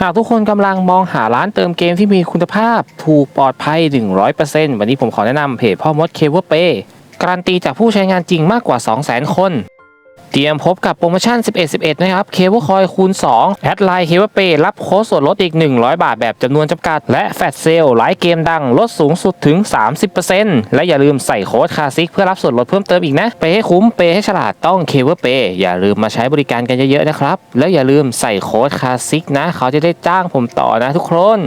หากทุกคนกำลังมองหาร้านเติมเกมที่มีคุณภาพ ถูกปลอดภัย 100%วันนี้ผมขอแนะนำเพจพ่อมดเคเวอร์เปการันตีจากผู้ใช้งานจริงมากกว่า 200,000 คน เตรียมพบกับโปรโมชั่น 11 11 นะครับ เคเบิลคอยคูณ 2 แอดไลน์เคเบิลเปรับโค้ดส่วนลดอีก 100 บาทแบบจำนวนจำกัด และแฟตเซลไลฟ์เกมดังลดสูงสุดถึง 30%และอย่าลืมใส่โค้ดคาซิกเพื่อรับส่วนลดเพิ่มเติมอีกนะ ไปให้คุ้ม เปย์ให้ฉลาดต้องเคเบิลเปอย่าลืมมาใช้บริการกันเยอะๆนะครับ แล้วอย่าลืมใส่โค้ดคาซิกนะ เขาจะได้จ้างผมต่อนะทุกคน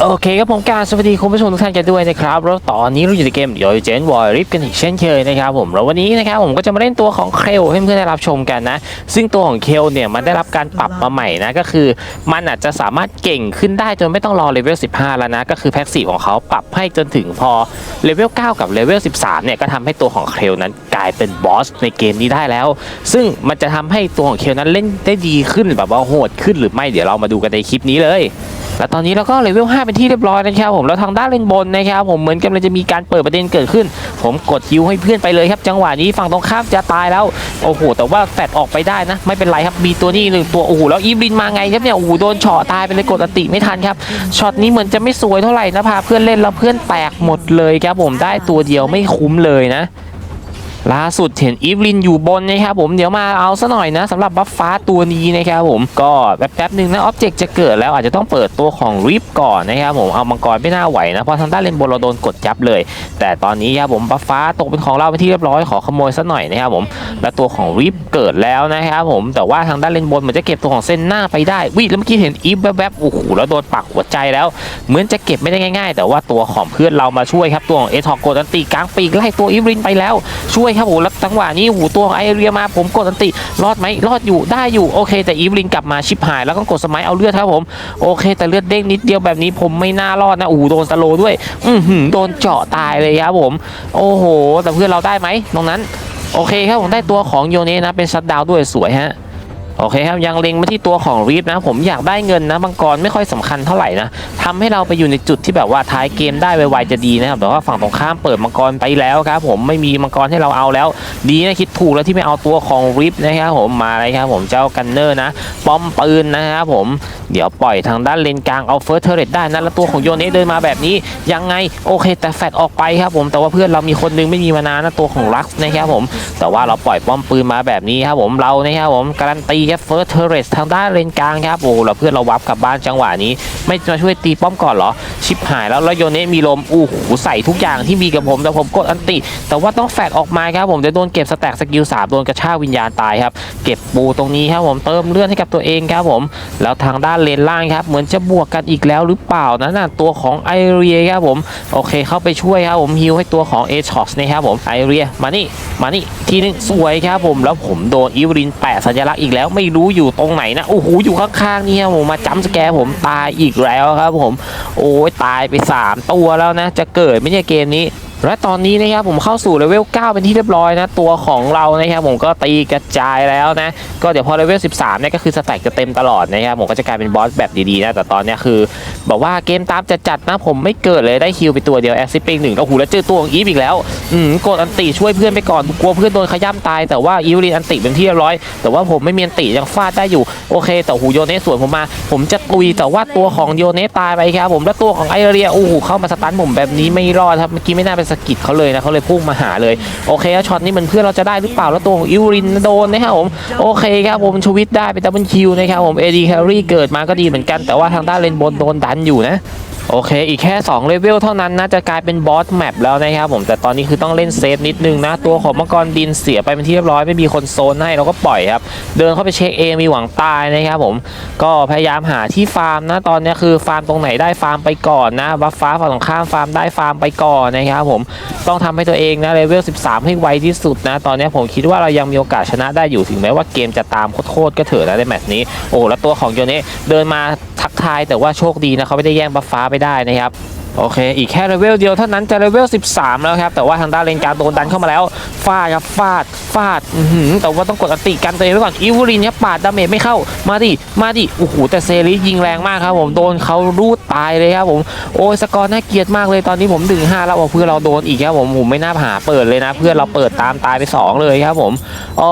โอเคครับผมการสวัสดีคุณผู้ชมทุกท่านกันด้วยนะครับแล้วตอนนี้เราอยู่ในเกมยอยเจนวอร์ริฟกันอีกเช่นเคยนะครับผมแล้ววันนี้นะครับผมก็จะมาเล่นตัวของเคลให้เพื่อนได้รับชมกันนะ ซึ่งตัวของเคลเนี่ยมันได้รับการปรับมาใหม่นะก็คือ มันอาจจะสามารถเก่งขึ้นได้จนไม่ต้องรอเลเวล15 แล้วนะก็คือแพ็กซีของเขาปรับให้จนถึงพอเลเวล9กับเลเวล13เนี่ยก็ทำให้ตัวของเคลนั้นกลายเป็นบอสในเกมนี้ได้แล้ว ซึ่งมันจะทำให้ตัวของเคลนั้นเล่นได้ดีขึ้นแบบว่าโหดขึ้นหรือไม่เดี๋ยวเรามาดูกันในคลิปนี้เลย และตอนนี้เราก็เลเวล5เป็นที่เรียบร้อยนะครับผมแล้วทางด้านเลนบนนะครับผมเหมือนกำลังจะมีการเปิดประเด็นเกิดขึ้น ผมกดฮิวให้เพื่อนไปเลยครับ จังหวะนี้ฝั่งตรงข้ามจะตายแล้วโอ้โหแต่ว่าแฟดออกไปได้นะ ไม่เป็นไรครับมีตัวนี้หนึ่งตัวโอ้โหแล้วอีฟลินมาไงครับเนี่ยโอ้โหโดนเฉาะตายไปเลยกดอันติไม่ทันครับช็อตนี้เหมือนจะไม่สวยเท่าไหร่นะพาเพื่อนเล่นแล้วเพื่อนแตกหมดเลยครับผมได้ตัวเดียวไม่คุ้มเลยนะ ล่าสุดเห็นอีฟลินอยู่บนนะครับผมเดี๋ยวมาเอาซะหน่อยนะสำหรับบัฟฟ้าตัวนี้นะครับผมก็แป๊บๆหนึ่งนะออบเจกต์จะเกิดแล้วอาจจะต้องเปิดตัวของริฟก่อนนะครับผมเอามังกรไม่น่าไหวนะเพราะทางด้านเลนบนเราโดนกดยับเลย แต่ตอนนี้ครับผมบัฟฟ้าตกเป็นของเราเป็นที่เรียบร้อยขอขโมยซะหน่อยนะครับผมและตัวของริฟเกิดแล้วนะครับผมแต่ว่าทางด้านเลนบนเหมือนจะเก็บตัวของเส้นหน้าไปได้วิแล้วเมื่อกี้เห็นอีฟแวบๆโอ้โหแล้วโดนปักหัวใจแล้ว เหมือนจะเก็บไม่ได้ง่าย ๆ แต่ว่าตัวของเพื่อนเรามาช่วยครับตัวของเอทอกกดันตีกลางปีกไล่ตัวอีฟลินไปแล้วช่วยครับโอ้โหแล้วจังหวะนี้หูตัวของไอเรียมาผมกดอันติรอดไหมรอดอยู่ได้อยู่โอเค แต่อีฟลินกลับมาชิบหาย แล้วก็กดสมัยเอาเลือดครับผมโอเค แต่เลือดเด้งนิดเดียวแบบนี้ผมไม่น่ารอดนะโอ้โหโดนสโลด้วยอืมโดนเจาะตายเลยครับผม โอ้โห แต่เพื่อนเราได้ไหมตรงนั้น โอเคครับผมได้ตัวของโยเนนะเป็นชัดดาวด้วยสวยฮะ โอเคครับยังเล็งมาที่ตัวของรีฟนะ ผมอยากได้เงินนะมังกรไม่ค่อยสำคัญเท่าไหร่นะทำให้เราไปอยู่ในจุดที่แบบว่าท้ายเกมได้ไวๆจะดีนะครับแต่ว่าฝั่งตรงข้ามเปิดมังกรไปแล้วครับผมไม่มีมังกรให้เราเอาแล้ว ดีนะคิดถูกแล้วที่ไม่เอาตัวของรีฟนะครับผมมาเลยครับผมเจ้ากันเนอร์นะ ป้อมปืนนะครับผมเดี๋ยวปล่อยทางด้านเลนกลางเอาเฟิร์สเทอร์เรตได้นะแล้วตัวของโยเนสเดินมาแบบนี้ยังไงโอเค แต่แฟดออกไปครับผมแต่ว่าเพื่อนเรามีคนนึงไม่มีมานานนะตัวของลักซ์นะครับผมแต่ว่าเราปล่อยป้อมปืนมาแบบนี้ครับผมเรานะครับผมการันตีครับเฟิร์สเทอร์เรตทางด้านเลนกลางครับโอ้เราเพื่อนเราวับกลับบ้านจังหวะนี้ ไม่มาช่วยตีป้อมก่อนเหรอ ชิบหายแล้วแล้วโยเนะมีลมอู้หูใส่ทุกอย่างที่มีกับผมแต่ผมกดอันติ แต่ว่าต้องแฟดออกมาครับผมเดี๋ยวโดนเก็บสแต็กสกิลสามโดนกระชากวิญญาณตายครับเก็บปูตรงนี้ครับผมเติมเลื่อดให้กับตัวเองครับผม แล้วทางด้านเลนล่างครับเหมือนจะบวกกันอีกแล้วหรือเปล่านะน่ะตัวของไอเรียครับผมโอเคเข้าไปช่วยครับผมฮิวให้ตัวของเอชอสนะครับผมไอเรียมานี่มานี่ทีนึงสวยครับผมแล้วผมโดนอีวรินแปะสัญลักษณ์อีกแล้วไม่รู้อยู่ตรงไหนนะโอ้โหอยู่ข้างๆนี่ครับผมมาจ้ำสแกร์ผมตายอีกแล้วครับผม โอ้ยตายไป 3 ตัวแล้วนะ จะเกิดไม่ใช่เกมนี้ และตอนนี้นะครับผมเข้าสู่เลเวล 9 เป็นที่เรียบร้อยนะ ตัวของเรานะครับผมก็ตีกระจายแล้วนะ ก็เดี๋ยวพอเลเวล 13เนี่ยก็คือสแต็กจะเต็มตลอดนะครับผมก็จะกลายเป็นบอสแบบดีๆนะ แต่ตอนเนี้ยคือ บอกว่าเกมตามจะจัดนะผมไม่เกิดเลยได้คิวไปตัวเดียวแอซิปิงหนึ่งก็หูแล้วเจอตัวของอีฟอีกแล้ว อืมกดอันติช่วยเพื่อนไปก่อนกลัวเพื่อนโดนขย้ำตายแต่ว่าอีวลินอันติเป็นที่เรียบร้อย แต่ว่าผมไม่มีอันติยังฟาดได้อยู่โอเคแต่หูโยเนสสวนผมมา ผมจะตุยแต่ว่าตัวของโยเนสตายไปครับผมแล้วตัวของไอเรียโอ้โหเข้ามาสตันผมแบบนี้ไม่รอดครับเมื่อกี้ไม่น่าเป็นสะกิดเขาเลยนะเขาเลยพุ่งมาหาเลย โอเคแล้วช็อตนี้มันเพื่อนเราจะได้หรือเปล่าแล้วตัวของอิวรินโดนนะครับผมโอเคครับผมชวิตได้เป็นดับเบิลคิวนะครับผมเอดีแครี่เกิดมาก็ดีเหมือนกันแต่ว่าทางด้านเลนบนโดนดันอยู่นะ โอเค อีกแค่2เลเวลเท่านั้นนะจะกลายเป็นบอสแมปแล้วนะครับผมแต่ตอนนี้คือต้องเล่นเซฟนิดนึงนะ ตัวของมังกรดินเสียไปเป็นที่เรียบร้อยไม่มีคนโซนให้เราก็ปล่อยครับ เดินเข้าไปเช็คเองมีหวังตายนะครับผมก็พยายามหาที่ฟาร์มนะตอนนี้คือฟาร์มตรงไหนได้ฟาร์มไปก่อนนะบัฟฟ้าฝั่งตรงข้ามฟาร์มได้ฟาร์มไปก่อนนะครับผมต้องทำให้ตัวเองนะเลเวล 13 ให้ไวที่สุดนะ ตอนนี้ผมคิดว่าเรายังมีโอกาสชนะได้อยู่ถึงแม้ว่าเกมจะตามโคตรก็เถอะนะในแมตช์นี้โอ้แล้วตัวของโยเนะเดินมาทักทายแต่ว่าโชคดีนะเขาไม่ได้แย่งบัฟฟ้าไปได้นะครับโอเค อีกแค่เลเวลเดียวเท่านั้นจะเลเวล 13 แล้วครับ แต่ว่าทางด้านเลนการโดนดันเข้ามาแล้ว ฟาดครับ ฟาด ฟาด แต่ว่าต้องกดอัติกันตัวเองไว้ก่อนอีวูรินครับปาดดาเมจไม่เข้า มาดิ มาดิ โอ้โห แต่เซรียิงแรงมากครับผม โดนเขารูดตายเลยครับผม โอ้ยสกอร์น่าเกลียดมากเลย ตอนนี้ผมดึง5แล้วเพื่อเราโดนอีกครับผม ผมไม่น่าหาเปิดเลยนะ เพื่อเราเปิดตามตายไป 2 เลยครับผม โอ้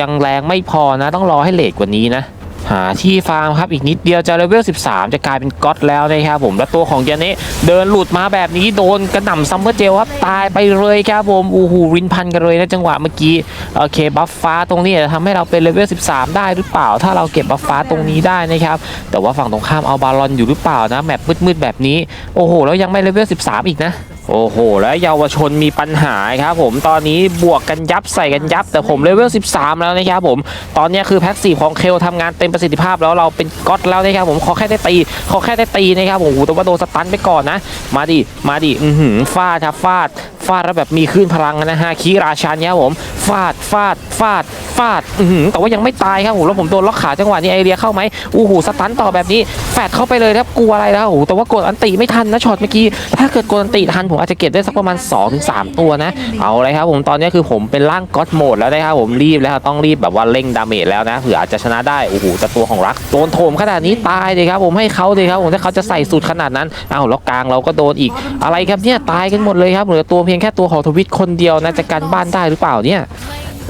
ยังแรงไม่พอนะ ต้องรอให้เลทกว่านี้นะ หาที่ฟาร์มครับอีกนิดเดียวจะเลเวล 13 จะกลายเป็นก๊อตแล้วนะครับผมและตัวของยาเนะเดินหลุดมาแบบนี้โดนกระหน่ำซัมเมอร์เจลครับตายไปเลยครับผมโอ้โหรินพันกันเลยนะจังหวะเมื่อกี้โอเคบัฟฟ้าตรงนี้จะทำให้เราเป็นเลเวล 13 ได้หรือเปล่า ถ้าเราเก็บบัฟฟ้าตรงนี้ได้นะครับแต่ว่าฝั่งตรงข้ามเอาบาลอนอยู่หรือเปล่านะแมปมืดๆแบบนี้โอ้โหแล้วยังไม่เลเวล 13 อีกนะ โอ้โห แล้วเยาวชนมีปัญหาครับผมตอนนี้บวกกันยับใส่กันยับ แต่ผมเลเวล 13 แล้วนะครับผม ตอนนี้คือแพ็กซีของเคลทำงานเต็มประสิทธิภาพแล้วเราเป็นก๊อตแล้วนะครับผมขอแค่ได้ตีขอแค่ได้ตีนะครับผมโอ้โหแต่ว่าโดนสตันไปก่อนนะ มาดิมาดิอือหือฟาดครับฟาดฟาดแล้วแบบมีคลื่นพลังนะฮะคีราชันเนี่ยผมฟาดฟาดฟาดฟาดอือหือแต่ว่ายังไม่ตายครับผมแล้วผมโดนล็อกขาจังหวะนี้ไอเรียเข้าไหมอู้หูสตันต่อแบบนี้แฟดเข้าไปเลยครับกลัวอะไรแล้วโอ้โหแต่ว่ากดอันติไม่ทันนะช็อตเมื่อกี้ถ้าเกิดกดอันติทันผมอาจจะเก็บได้สักประมาณ 2-3 ตัวนะ เอาเลยครับผมตอนนี้คือผมเป็นร่างก็อดโหมดแล้วนะครับผมรีบแล้วต้องรีบแบบว่าเร่งดาเมจแล้วนะเผื่ออาจจะชนะได้โอ้โหแต่ตัวของรักโดนโถมขนาดนี้ตายเลยครับผมให้เขาเลยครับผมถ้าเขาจะใส่สุดขนาดนั้นอ้าวแล้วกลางเราก็โดนอีก อะไรครับเนี่ยตายกันหมดเลยครับเหลือตัวเพียงแค่ตัวของทวิตคนเดียวนะจะกันบ้านได้หรือเปล่าเนี่ย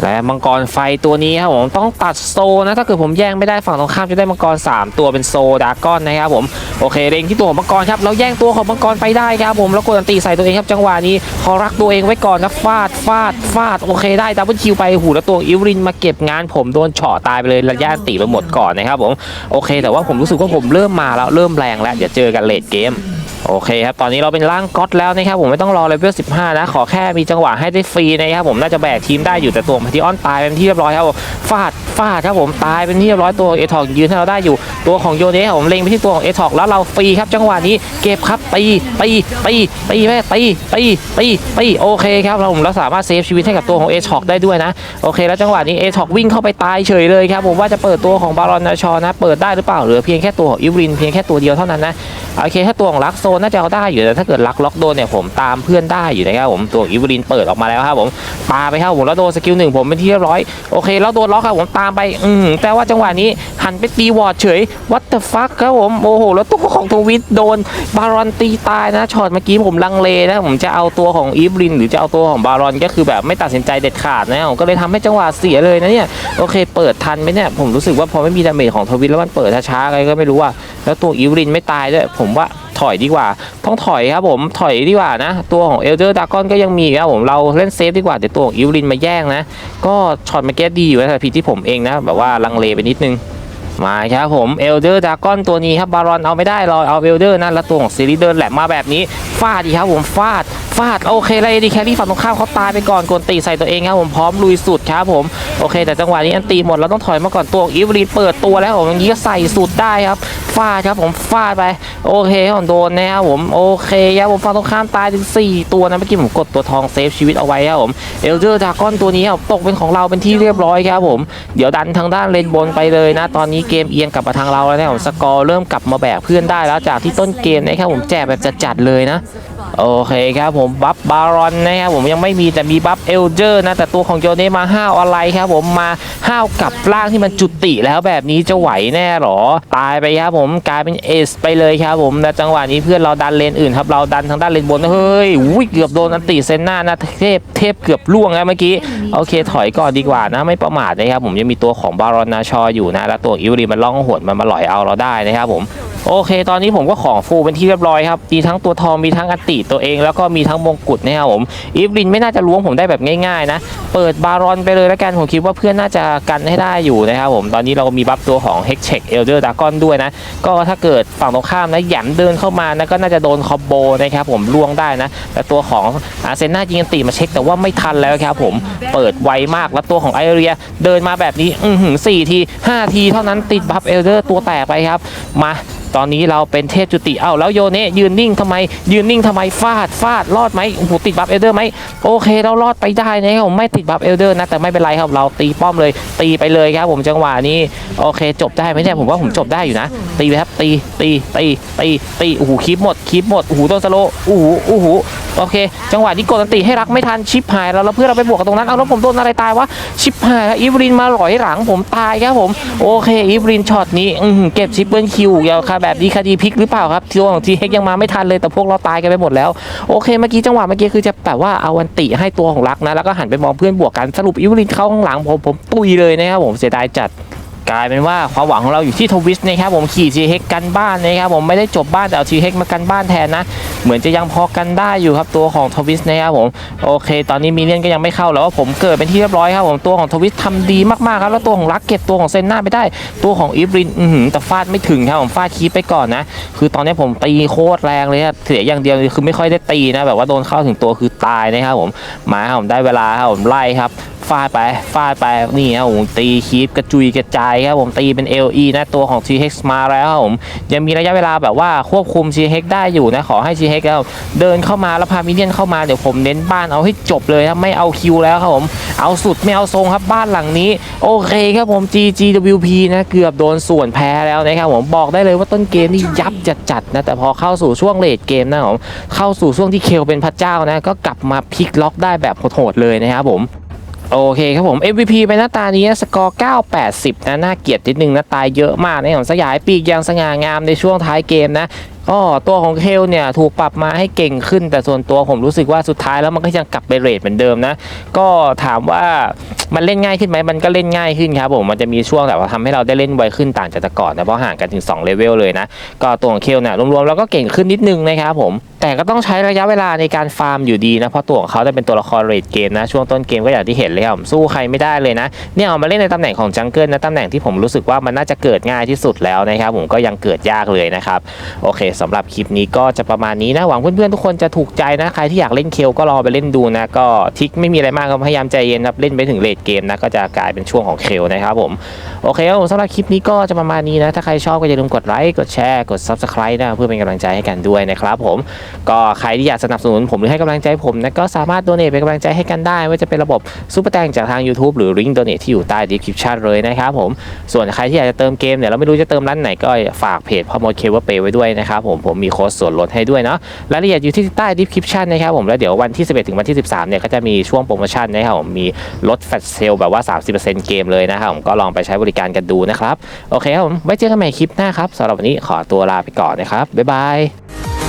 และมังกรไฟตัวนี้ครับผมต้องตัดโซนะถ้าเกิดผมแย่งไม่ได้ฝั่งตรงข้ามจะได้มังกร 3 ตัวเป็นโซดาก้อนนะครับผมโอเคเร่งที่ตัวของมังกรครับแล้วแย่งตัวของมังกรไปได้ครับผมแล้วกดอันตีใส่ตัวเองครับจังหวะนี้ขอรักตัวเองไว้ก่อนนะฟาดฟาดฟาดโอเคได้ดับเบิลคิวไปหูแล้วตัวอิวรินมาเก็บงานผมโดนเฉาะตายไปเลยระยะตีไปหมดก่อนนะครับผมโอเค แต่ว่าผมรู้สึกว่าผมเริ่มมาแล้วเริ่มแรงแล้วเดี๋ยวเจอกันเลดเกม โอเคครับ ตอนนี้เราเป็นร่างก๊อตแล้วนะครับผมไม่ต้องรอเลเวล15 นะ ขอแค่มีจังหวะให้ได้ฟรีนะครับผมน่าจะแบกทีมได้อยู่แต่ตัวพาทิออนตายเป็นที่เรียบร้อยครับฟาดฟาดครับผมตายเป็นที่เรียบร้อยตัวเอทอกยืนให้เราได้อยู่ตัวของโยเนะครับผมเล็งไปที่ตัวของเอทอกแล้วเราฟรีครับจังหวะนี้เก็บครับตีตีตีตีแม่ตีตีตีตีโอเคครับเราผมเราสามารถเซฟชีวิตให้กับตัวของเอทอกได้ด้วยนะโอเค แล้วจังหวะนี้เอทอกวิ่งเข้าไปตายเฉยเลยครับผมว่าจะเปิดตัวของบารอนนาชอนะ เปิดได้หรือเปล่าเหลือเพียงแค่ตัวของอิวรินเพียงแค่ตัวเดียวเท่านั้นนะโอเค ถ้าตัวของลักโซนน่าจะเอาได้อยู่แต่ถ้าเกิดลักล็อกโดนเนี่ยผมตามเพื่อนได้อยู่นะครับผมตัวอิวรินเปิดออกมาแล้วครับผมปาไปครับผมแล้วโดนสกิลหนึ่งผมเป็นที่เรียบร้อยโอเคแล้วโดนล็อกครับผมตามไปอืมแต่ว่าจังหวะนี้หันไปตีวอร์ดเฉยวัตเตอร์ฟัคครับผมโอ้โหแล้วตัวของทวิตโดนบารอนตีตายนะช็อตเมื่อกี้ผมลังเลนะผมจะเอาตัวของอีฟรินหรือจะเอาตัวของบารอนก็คือแบบไม่ตัดสินใจเด็ดขาดนะผมก็เลยทำให้จังหวะเสียเลยนะเนี่ยโอเค เปิดทันไหมเนี่ยผมรู้สึกว่าพอไม่มีดาเมจของทวิตแล้วมันเปิดช้าๆอะไรก็ไม่รู้ว่าแล้วตัวอีฟรินไม่ตายด้วยผมว่าถอยดีกว่า ต้องถอยครับผมถอยดีกว่านะ ตัวของเอลเดอร์ดากอนก็ยังมีครับผมเราเล่นเซฟดีกว่าเดี๋ยวตัวของอีฟรินมาแย่งนะ ก็ช็อตมื่อกี้ดีอยู่นะแต่ผิดที่ผมเองนะ แบบว่าลังเลไปนิดนึงมาครับผมเอลเดอร์ดากอนตัวนี้ครับบารอนเอาไม่ได้รอเอาเอลเดอร์นั่นแล้วตัวของซีรีเดินแหลมมาแบบนี้ฟาดดีครับผมฟาดฟาดโอเคเลยดีแครี่ฝั่งตรงข้ามเขาตายไปก่อนกดตีใส่ตัวเองครับผมพร้อมลุยสุดครับผมโอเค แต่จังหวะนี้อันตีหมดเราต้องถอยมาก่อนตัวอีฟรีเปิดตัวแล้วผมอย่างนี้ก็ใส่สุดได้ครับ ฟาดครับผมฟาดไป โอเคผมโดนนะครับผมโอเคครับผมฝั่งตรงข้ามตายถึง4ตัวนะเมื่อกี้ผมกดตัวทองเซฟชีวิตเอาไว้ครับผมเอลเดอร์ดากอนตัวนี้ครับตกเป็นของเราเป็นที่เรียบร้อยครับผมเดี๋ยวดันทางด้านเลนบนไปเลยนะ ตอนนี้เกมเอียงกลับมาทางเราแล้วนะครับผมสกอร์เริ่มกลับมาแบกเพื่อนได้แล้วจากที่ต้นเกมนะครับผมแจกแบบจัดๆเลยนะโอเคครับผมบัฟบารอนนะครับผมยังไม่มีแต่มีบัฟเอลเจอร์นะแต่ตัวของโยเนมาห้าวอะไรครับผมมาห้าวกับร่างที่มันจุติแล้วแบบนี้จะไหวแน่หรอ ตายไปครับผมกลายเป็นเอสไปเลยครับผมแต่จังหวะนี้เพื่อนเราดันเลนอื่นครับเราดันทางด้านเลนบนเฮ้ยอุ้ยเกือบโดนอันติเซนหน้านะเทพเทพเกือบล่วงแล้วเมื่อกี้โอเคถอยก่อนดีกว่านะไม่ประมาทนะครับผมยังมีตัวของบารอนนาชออยู่นะแล้วตัวอิวรีมันล่องหนมันมาหลอยเอาเราได้นะครับผม โอเค ตอนนี้ผมก็ของฟูเป็นที่เรียบร้อยครับมีทั้งตัวทองมีทั้งอัตติตัวเอง แล้วก็มีทั้งมงกุฎนะครับผมอีฟลินไม่น่าจะล้วงผมได้แบบง่ายๆนะ เปิดบารอนไปเลยแล้วกันผมคิดว่าเพื่อนน่าจะกันให้ได้อยู่นะครับผมตอนนี้เรามีบัฟตัวของ h e x c h e c Elder Dragon ด้วยนะ ก็ถ้าเกิดฝั่งตรงข้ามนะหยันเดินเข้ามานะก็น่าจะโดนคอมโบนะครับผมล่วงได้นะ แต่ตัวของอาเซน่ายิงอติมาเช็ค แต่ว่าไม่ทันแล้วครับผมเปิดไวมากแล้วตัวของไอเรียเดินมาแบบนี้อือหือสี่ทีห้าทีเท่านั้นติดบัฟเอลเดอร์ตัวแตกไปครับมา ตอนนี้เราเป็นเทพจุติเอ้าแล้วโยเนะยืนนิ่งทำไม ยืนนิ่งทำไมฟาดฟาดรอดไหมโอ้โหติดบัฟเอลเดอร์ไหมโอเคเรารอดไปได้นะครับผมไม่ติดบัฟเอลเดอร์นะแต่ไม่เป็นไรครับเราตีป้อมเลย ตีไปเลยครับผมจังหวะนี้โอเค จบได้ไหมเนี่ยผมว่าผมจบได้อยู่นะ ตีไปครับตีตีตีตีตีโอ้โหคลิปหมดคลิปหมดโอ้โหต้นสโลโอ้โหโอ้โห โอเค จังหวะนี้กดอันติให้รักไม่ทันชิปหายแล้วแล้วเพื่อนเราไปบวกกันตรงนั้นเอาแล้วผมโดนอะไรตายวะชิปหายแล้วอีฟรินมาหลอยหลังผมตายครับผมโอเคอีฟรินช็อตนี้เก็บชิปเปิลคิวเยาวค่ะแบบนี้คดีพลิกหรือเปล่าครับทีของทีเฮกยังมาไม่ทันเลยแต่พวกเราตายกันไปหมดแล้วโอเคเมื่อกี้จังหวะเมื่อกี้คือจะแบบว่าเอาอันติให้ตัวของรักนะแล้วก็หันไปมองเพื่อนบวกกันสรุปอีฟรินเข้าข้างหลังผมผมตุยเลยนะครับผมเสียดายจัด กลายเป็นว่าความหวังของเราอยู่ที่ทวิสนะครับผมขี่ทีเฮกกันบ้านนะครับผมไม่ได้จบบ้านแต่เอาทีเฮกมากันบ้านแทนนะ เหมือนจะยังพอกันได้อยู่ครับตัวของทวิสนะครับผมโอเค ตอนนี้มีเลียนก็ยังไม่เข้าแล้วว่าผมเกิดเป็นที่เรียบร้อยครับผมตัวของทวิสทำดีมากๆครับแล้วตัวของรักเก็ตตัวของเซนน่าไปได้ ตัวของอีฟรินอืแต่ฟาดไม่ถึงครับผมฟาดคีไปก่อนนะ คือตอนนี้ผมตีโคตรแรงเลยครับเสียอย่างเดียวคือไม่ค่อยได้ตีนะแบบว่าโดนเข้าถึงตัวคือตายนะครับผมมาครับผมได้เวลาครับผมไล่ครับ ฟาดไปฟาดไปนี่ครับผมตีคีปกระจุยกระจายครับผมตีเป็น LE นะตัวของ THX มาแล้วครับผมยังมีระยะเวลาแบบว่าควบคุม THX ได้อยู่นะขอให้ THX เดินเข้ามาแล้วพามิเนียนเข้ามาเดี๋ยวผมเน้นบ้านเอาให้จบเลยครับไม่เอาคิวแล้วครับผมเอาสุดไม่เอาทรงครับบ้านหลังนี้ โอเคครับผม GGWP นะเกือบโดนส่วนแพ้แล้วนะครับผมบอกได้เลยว่าต้นเกมนี่ยับจัดจัดๆนะแต่พอเข้าสู่ช่วงเลดเกมนะผมเข้าสู่ช่วงที่เคลเป็นพระเจ้านะก็กลับมาพลิกล็อกได้แบบโหดๆเลยนะครับผม โอเคครับผม MVP ไปหน้าตานี้สกอร์ 980 นะ น่าเกลียดนิดนึงนะตายเยอะมากในของสยายปีกย่างสง่างามในช่วงท้ายเกมนะ ก็ตัวของเคลเนี่ยถูกปรับมาให้เก่งขึ้น แต่ส่วนตัวผมรู้สึกว่าสุดท้ายแล้วมันก็ยังกลับไปเรทเหมือนเดิมนะ ก็ถามว่ามันเล่นง่ายขึ้นไหมมันก็เล่นง่ายขึ้นครับผมมันจะมีช่วงแบบว่าทำให้เราได้เล่นไวขึ้นต่างจากแต่ก่อนนะเพราะห่างกันถึง2เลเวลเลยนะก็ตัวของเคลเนี่ยรวมๆแล้วก็เก่งขึ้นนิดนึงนะครับผมแต่ก็ต้องใช้ระยะเวลาในการฟาร์มอยู่ดีนะเพราะตัวของเขาจะเป็นตัวละครเรทเกมนะช่วงต้นเกมก็อย่างที่เห็นเลยครับสู้ใครไม่ได้เลยนะเนี่ยเอามาเล่นในตำแหน่งของจังเกิลนะตำแหน่งที่ผมรู้สึกว่ามันน่าจะเกิดง่ายที่สุดแล้วนะครับผมก็ยังเกิดยากเลยนะครับโอเคสำหรับคลิปนี้ก็จะประมาณนี้นะ หวังเพื่อนๆทุกคนจะถูกใจนะ ใครที่อยากเล่นเคลก็รอไปเล่นดูนะ ก็ทิกไม่มีอะไรมากก็พยายามใจเย็นครับ เล่นไปถึงเลทเกมนะ ก็จะกลายเป็นช่วงของเคลนะครับผม โอเคครับผมสำหรับคลิปนี้ก็จะประมาณนี้นะ ถ้าใครชอบก็อย่าลืมกดไลค์ กดแชร์ กด subscribe นะ เพื่อเป็นกำลังใจให้กันด้วยนะครับผม ก็ใครที่อยากสนับสนุนผมหรือให้กำลังใจผมนะ ก็สามารถโดเนทเป็นกำลังใจให้กันได้ไม่ว่าจะเป็นระบบซูเปอร์แตงจากทาง YouTube หรือลิงก์โดเนทที่อยู่ใต้ description เลยนะครับผมส่วนใครที่อยากจะเติมเกมเนี่ยเราไม่รู้จะเติมร้านไหนก็ฝากเพจพ่อมดเคเวอร์เปไว้ด้วยนะครับผมผมมีโค้ดส่วนลดให้ด้วยเนาะรายละเอียดอยู่ที่ใต้ดิสคริปชันนะครับผมแล้วเดี๋ยววันที่ 11 ถึงวันที่ 13 เนี่ยก็จะมีช่วงโปรโมชั่นนะครับผมมีลดแฟลชเซลแบบว่า 30%เกมเลยนะครับผมก็ลองไปใช้บริการกันดูนะครับโอเคครับผมไว้เจอกันใหม่คลิปหน้าครับสำหรับวันนี้ขอตัวลาไปก่อนนะครับบ๊ายบาย